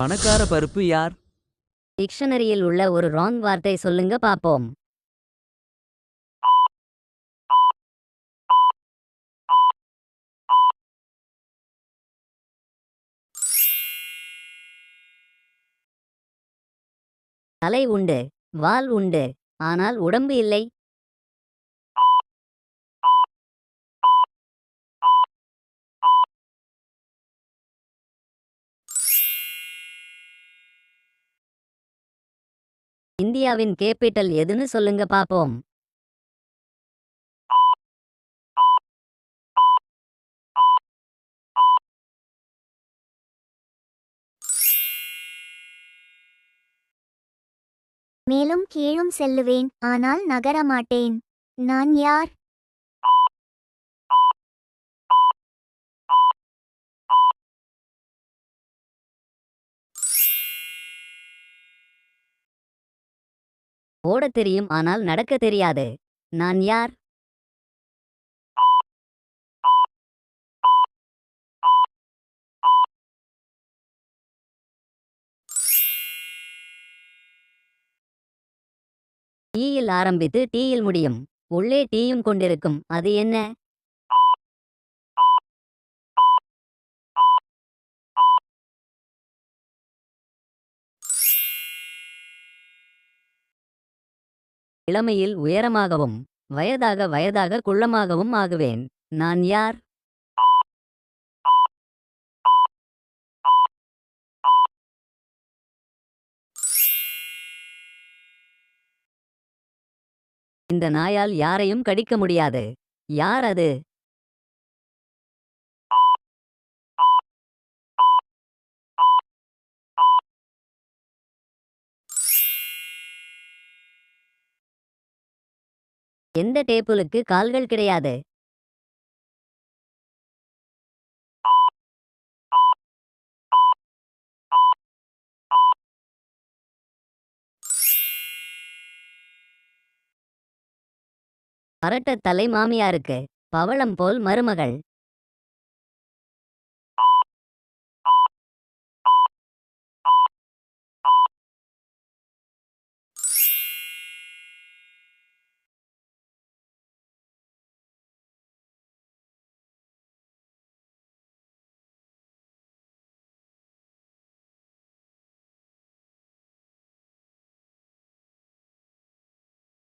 பணக்கார பருப்பு யார்? டிக்ஷனரியில் உள்ள ஒரு ராங் வார்த்தை சொல்லுங்க பாப்போம். தலை உண்டு வால் உண்டு ஆனால் உடம்பு இல்லை. இந்தியாவின் கேபிட்டல் எதுன்னு சொல்லுங்க பாப்போம். மேலும் கீழும் செல்லுவேன் ஆனால் நகரமாட்டேன். நான் யார்? ஓடத் தெரியும் ஆனால் நடக்க தெரியாது. நான் யார்? டீயில் ஆரம்பித்து டீயில் முடியும். உள்ளே டீயும் கொண்டிருக்கும். அது என்ன? இளமையில் உயரமாகவும் வயதாக வயதாக குள்ளமாகவும் ஆகுவேன். நான் யார்? இந்த நாயால் யாரையும் கடிக்க முடியாது. யார் அது? எந்த டேபிளுக்கு கால்கள் கிடையாது? அரட்ட தலை மாமியாருக்கு பவளம் போல் மருமகள்.